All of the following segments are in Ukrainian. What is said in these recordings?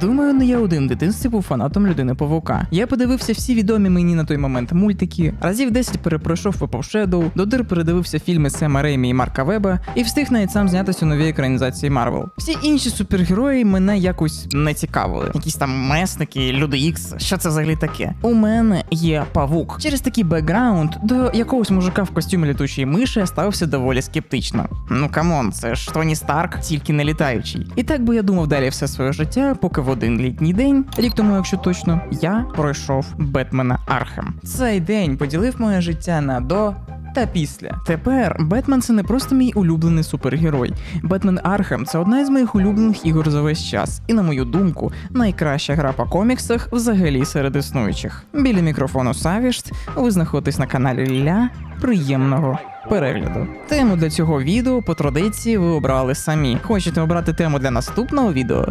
Думаю, не я один в дитинстві був фанатом людини павука. Я подивився всі відомі мені на той момент мультики, разів 10 перепройшов Випав Shadow, до передивився фільми Сема Реймі і Марка Веба, і встиг навіть сам знятися у новій екранізації Марвел. Всі інші супергерої мене якось не цікавили. Якісь там месники, люди Ікс, що це взагалі таке? У мене є павук. Через такий бекграунд до якогось мужика в костюмі літучої миші я ставився доволі скептично. Ну камон, це ж Тоні Старк, тільки не літаючий. І так би я думав далі все своє життя, поки один літній день, рік тому, якщо точно, я пройшов Бетмена Архем. Цей день поділив моє життя на до. Та після тепер Бетмен це не просто мій улюблений супергерой. Бетмен Архем це одна із моїх улюблених ігор за весь час, і на мою думку, найкраща гра по коміксах взагалі серед існуючих. Біля мікрофону Савішт ви знаходитесь на каналі Ля. Приємного перегляду. Тему для цього відео по традиції ви обрали самі. Хочете обрати тему для наступного відео?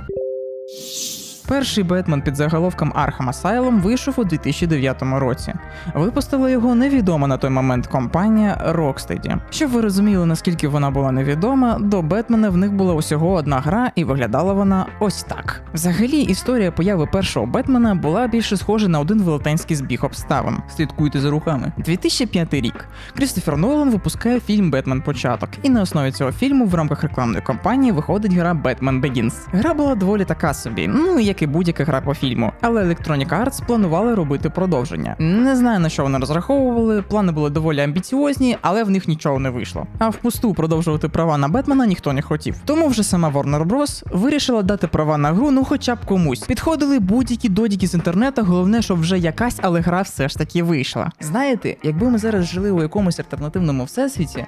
Перший Бетмен під заголовком Arkham Asylum вийшов у 2009 році. Випустила його невідома на той момент компанія Rocksteady. Щоб ви розуміли, наскільки вона була невідома, до Бетмена в них була усього одна гра, і виглядала вона ось так. Взагалі, історія появи першого Бетмена була більше схожа на один велетенський збіг обставин. Слідкуйте за руками. 2005 рік. Крістофер Нолан випускає фільм Бетмен Початок, і на основі цього фільму в рамках рекламної кампанії виходить гра Batman Begins. Гра була доволі така собі, ну як і будь-яка гра по фільму. Але Electronic Arts планували робити продовження. Не знаю на що вони розраховували. Плани були доволі амбіціозні, але в них нічого не вийшло. А впусту продовжувати права на Бетмена ніхто не хотів. Тому вже сама Warner Bros. вирішила дати права на гру, ну хоча б комусь. Підходили будь-які додіки з інтернету. Головне, щоб вже якась, але гра все ж таки вийшла. Знаєте, якби ми зараз жили у якомусь альтернативному всесвіті,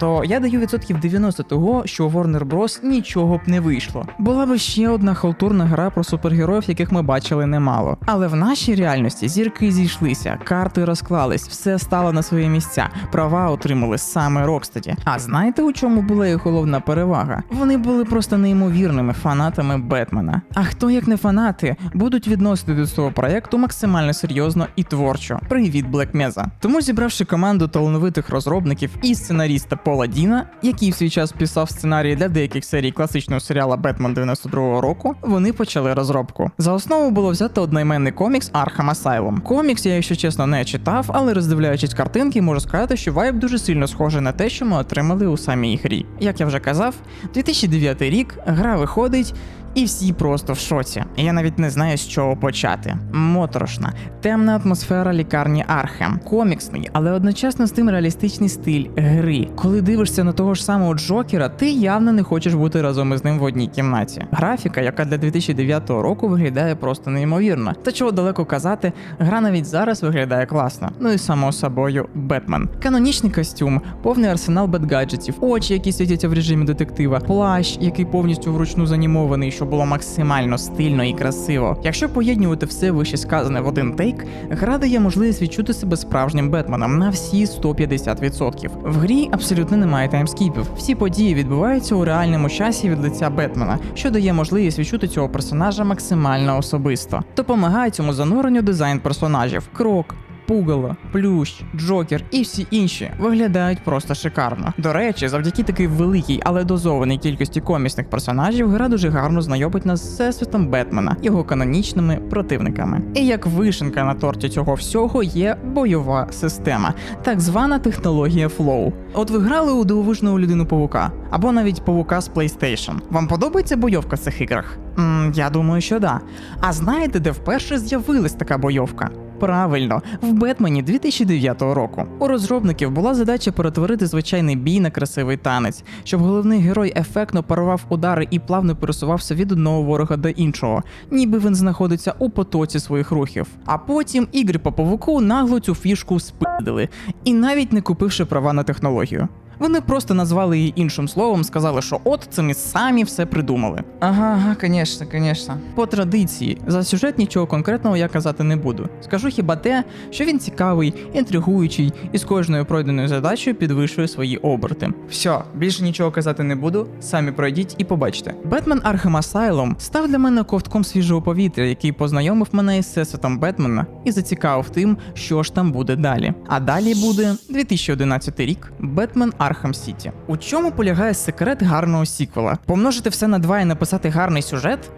то я даю відсотків 90 того, що у Warner Bros. нічого б не вийшло. Була б ще одна халтурна гра про супергероїв, яких ми бачили немало. Але в нашій реальності зірки зійшлися, карти розклались, все стало на свої місця. Права отримали саме Rocksteady. А знаєте, у чому була їх головна перевага? Вони були просто неймовірними фанатами Бетмена. А хто як не фанати будуть відносити до цього проєкту максимально серйозно і творчо. Привіт, Black Mesa. Тому зібравши команду талановитих розробників і сценаріста Пола Діна, який в свій час писав сценарії для деяких серій класичного серіала Бетмен 92-го року, вони почали розробку. За основу було взято одноіменний комікс Arkham Asylum. Комікс я, якщо чесно, не читав, але роздивляючись картинки, можу сказати, що вайб дуже сильно схожий на те, що ми отримали у самій грі. Як я вже казав, 2009 рік гра виходить. І всі просто в шоці. Я навіть не знаю, з чого почати. Моторошна, темна атмосфера лікарні Архем, коміксний, але одночасно з тим реалістичний стиль гри. Коли дивишся на того ж самого Джокера, ти явно не хочеш бути разом із ним в одній кімнаті. Графіка, яка для 2009 року виглядає просто неймовірно. Та чого далеко казати, гра навіть зараз виглядає класно. Ну і само собою Бетмен. Канонічний костюм, повний арсенал бетгаджетів, очі, які світяться в режимі детектива, плащ, який повністю вручну занімований, щоб було максимально стильно і красиво. Якщо поєднувати все вище сказане в один тейк, гра дає можливість відчути себе справжнім Бетменом на всі 150%. В грі абсолютно немає таймскіпів. Всі події відбуваються у реальному часі від лиця Бетмена, що дає можливість відчути цього персонажа максимально особисто. Допомагає цьому зануренню дизайн персонажів. Крок, Пугало, Плющ, Джокер і всі інші виглядають просто шикарно. До речі, завдяки такій великій, але дозованій кількості комісних персонажів, гра дуже гарно знайомить нас з всесвітом Бетмена, його канонічними противниками. І як вишенка на торті цього всього є бойова система, так звана технологія Flow. От ви грали у дивовижного людину павука або навіть павука з PlayStation. Вам подобається бойовка в цих іграх? м я думаю, що да. А знаєте, де вперше з'явилась така бойовка? Правильно, в Бетмені 2009 року. У розробників була задача перетворити звичайний бій на красивий танець, щоб головний герой ефектно парував удари і плавно пересувався від одного ворога до іншого, ніби він знаходиться у потоці своїх рухів. А потім ігри по павуку нагло цю фішку спидили, і навіть не купивши права на технологію. Вони просто назвали її іншим словом, сказали, що от це ми самі все придумали. Ага, ага, звісно, звісно. По традиції, за сюжет нічого конкретного я казати не буду. Скажу хіба те, що він цікавий, інтригуючий і з кожною пройденою задачею підвищує свої оберти. Все, більше нічого казати не буду. Самі пройдіть і побачите. Бетмен Arkham Asylum став для мене ковтком свіжого повітря, який познайомив мене із всесвітом Бетмена і зацікавив тим, що ж там буде далі. А далі буде 2011 рік Бетмен Arkham City. У чому полягає секрет гарного сіквела? Помножити все на два і написати гарний сюжет?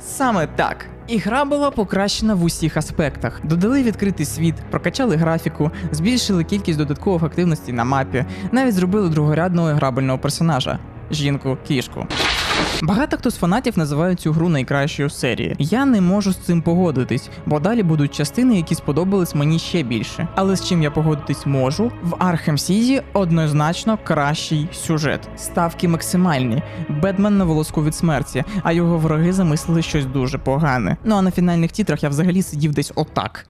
Саме так. І гра була покращена в усіх аспектах. Додали відкритий світ, прокачали графіку, збільшили кількість додаткових активностей на мапі, навіть зробили другорядного грабельного персонажа жінку кішку. Багато хто з фанатів називають цю гру найкращою в серії. Я не можу з цим погодитись, бо далі будуть частини, які сподобались мені ще більше. Але з чим я погодитись можу, в Arkham City однозначно кращий сюжет. Ставки максимальні. Бетмен на волоску від смерті, а його вороги замислили щось дуже погане. Ну а на фінальних тітрах я взагалі сидів десь отак.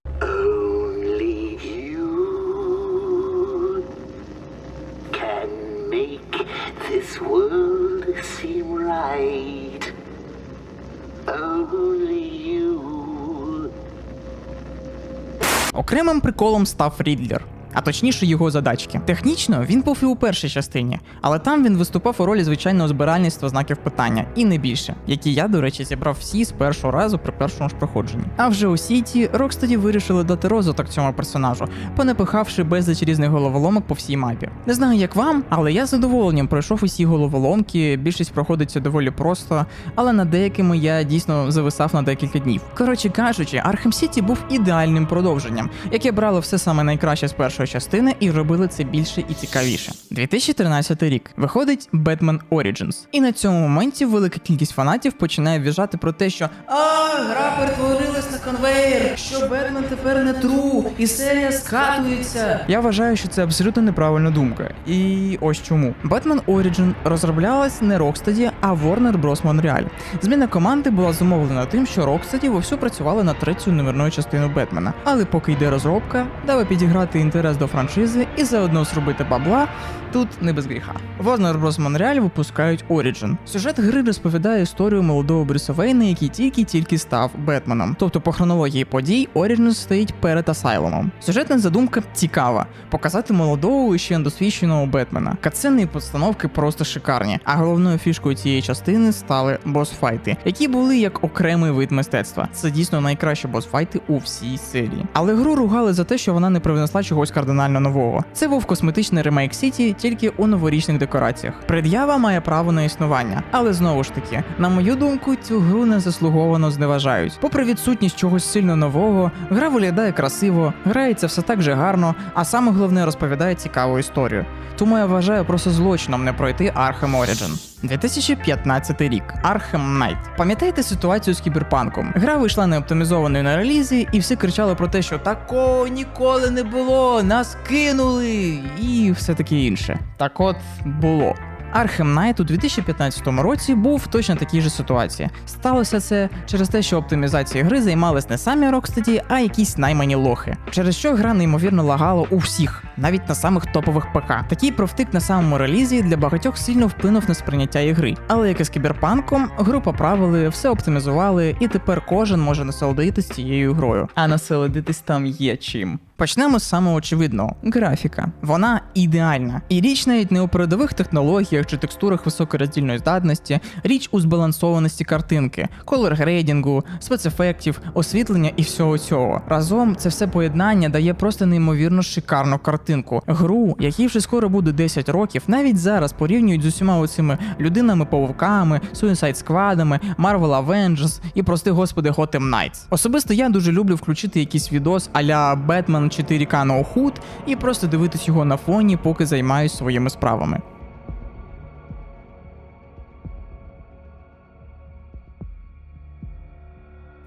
Окремим приколом став Рідлер. А точніше його задачки. Технічно він був і у першій частині, але там він виступав у ролі звичайного збиральництва знаків питання, і не більше, які я, до речі, зібрав всі з першого разу при першому ж проходженні. А вже у Сіті Рокстеді вирішили дати розвиток цьому персонажу, понапихавши безліч різних головоломок по всій мапі. Не знаю, як вам, але я з задоволенням пройшов усі головоломки. Більшість проходиться доволі просто, але над деякими я дійсно зависав на декілька днів. Коротше кажучи, Arkham City був ідеальним продовженням, яке брало все саме найкраще з першої частини і робили це більше і цікавіше. 2013 рік виходить Batman Origins. І на цьому моменті велика кількість фанатів починає вважати про те, що а гра перетворилась на конвейер, що Бетмен тепер не тру, і серія скатується. Я вважаю, що це абсолютно неправильна думка. І ось чому. Batman Origin розроблялась не Rocksteady, а Warner Bros. Montreal. Зміна команди була зумовлена тим, що Rocksteady вовсю працювали над третьою номерною частиною Бетмена. Але поки йде розробка, даби підіграти інтерес до франшизи і заодно зробити бабла, тут не без гріха. Warner Bros. Montreal випускають Origin. Сюжет гри розповідає історію молодого Брюса Вейна, який тільки-тільки став Бетменом. Тобто по хронології подій Origin стоїть перед Асайлумом. Сюжетна задумка цікава: показати молодого і ще недосвідченого Бетмена. Катсцени і постановки просто шикарні. А головною фішкою цієї частини стали босфайти, які були як окремий вид мистецтва. Це дійсно найкращі босфайти у всій серії. Але гру ругали за те, що вона не привнесла чогось кардинально нового. Це був косметичний ремейк Сіті тільки у новорічних декораціях. Пред'ява має право на існування, але знову ж таки, на мою думку, цю гру незаслуговано зневажають. Попри відсутність чогось сильно нового, гра виглядає красиво, грається все так же гарно, а саме головне розповідає цікаву історію. Тому я вважаю просто злочином не пройти Arkham Origin. 2015 рік. Arkham Knight. Пам'ятаєте ситуацію з кіберпанком? Гра вийшла не оптимізованою на релізі, і всі кричали про те, що такого ніколи не було, нас кинули, і все таке інше. Так от було. Arkham Knight у 2015 році був в точно такій же ситуації. Сталося це через те, що оптимізацією гри займались не самі Rocksteady, а якісь наймані лохи. Через що гра неймовірно лагала у всіх, навіть на самих топових ПК. Такий провтик на самому релізі для багатьох сильно вплинув на сприйняття ігри. Але як і з кіберпанком, гру поправили, все оптимізували, і тепер кожен може насолодитись цією грою. А насолодитись там є чим. Почнемо з самого очевидного графіка. Вона ідеальна. І річ навіть не у передових технологіях чи текстурах високороздільної здатності, річ у збалансованості картинки, колор грейдінгу, спецефектів, освітлення і всього цього. Разом це все поєднання дає просто неймовірно шикарну картинку. Гру, якій вже скоро буде 10 років, навіть зараз порівнюють з усіма оцими людинами-павуками, Suicide Squad'ами, Marvel Avengers і прости господи Gotham Knights. Особисто я дуже люблю включити якийсь відос а-ля Batman 4K No Hood і просто дивитись його на фоні, поки займаюсь своїми справами.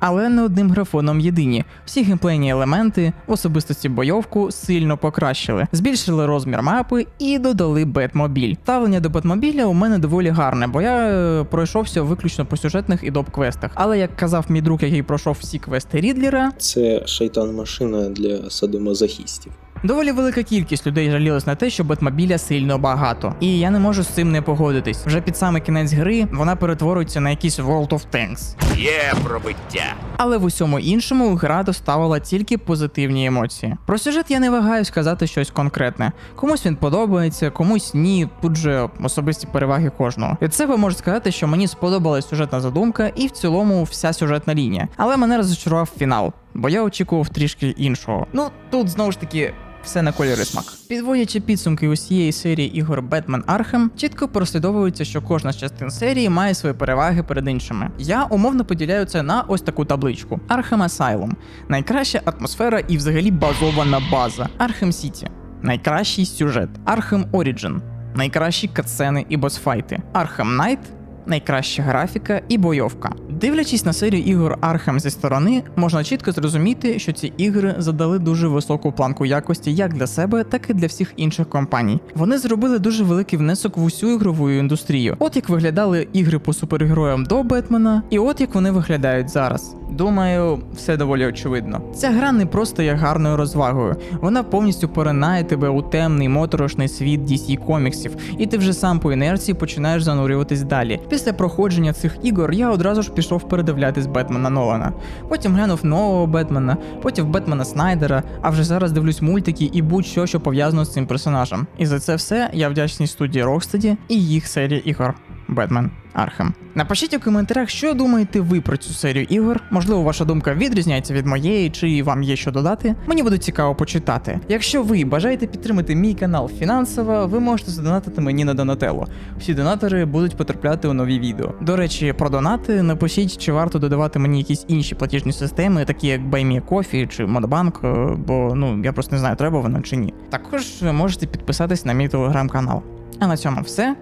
Але не одним графоном єдині. Всі геймплейні елементи, особистості бойовку, сильно покращили, збільшили розмір мапи і додали Бетмобіль. Ставлення до Бетмобіля у мене доволі гарне, бо я е, пройшовся виключно по сюжетних і доп-квестах. Але як казав мій друг, який пройшов всі квести Рідлера, Це шайтан-машина для садомазохістів. Доволі велика кількість людей жалілась на те, що Бетмобіля сильно багато. І я не можу з цим не погодитись. Вже під саме кінець гри вона перетворюється на якийсь World of Tanks. Є пробиття. Але в усьому іншому гра доставила тільки позитивні емоції. Про сюжет я не вагаюсь сказати щось конкретне. Комусь він подобається, комусь ні. Тут же особисті переваги кожного. Від себе можу сказати, що мені сподобалась сюжетна задумка і в цілому вся сюжетна лінія. Але мене розчарував фінал, бо я очікував трішки іншого. Ну тут знову ж таки все на кольори смак. Підводячи підсумки усієї серії ігор Batman Arkham, чітко прослідовується, що кожна з частин серії має свої переваги перед іншими. Я умовно поділяю це на ось таку табличку: Arkham Asylum – найкраща атмосфера і взагалі базована база. Arkham City – найкращий сюжет. Arkham Origin – найкращі катсцени і босфайти. Arkham Knight – найкраща графіка і бойовка. Дивлячись на серію ігор Arkham зі сторони, можна чітко зрозуміти, що ці ігри задали дуже високу планку якості як для себе, так і для всіх інших компаній. Вони зробили дуже великий внесок в усю ігрову індустрію. От як виглядали ігри по супергероям до Бетмена, і от як вони виглядають зараз. Думаю, все доволі очевидно. Ця гра не просто є гарною розвагою, вона повністю поринає тебе у темний моторошний світ DC коміксів, і ти вже сам по інерції починаєш занурюватись далі. Після проходження цих ігор я одразу ж пішов передивлятись Бетмена Нолана. Потім глянув нового Бетмена, потім Бетмена Снайдера, а вже зараз дивлюсь мультики і будь-що, що пов'язано з цим персонажем. І за це все я вдячний студії Rocksteady і їх серії ігор. Бетмен Архем. Напишіть у коментарях, що думаєте ви про цю серію ігор. Можливо, ваша думка відрізняється від моєї, чи вам є що додати. Мені буде цікаво почитати. Якщо ви бажаєте підтримати мій канал фінансово, ви можете задонатити мені на Донателло. Всі донатори будуть потрапляти у нові відео. До речі, про донати напишіть, чи варто додавати мені якісь інші платіжні системи, такі як BuyMeCoffee чи Модбанк, е, бо ну я просто не знаю, треба воно чи ні. Також можете підписатись на мій телеграм-канал. А на цьому все.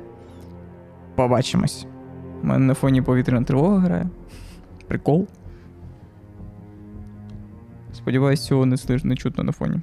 Побачимось. У мене на фоні повітряна тривога грає. Прикол. Сподіваюсь, цього не слиш, не чутно на фоні.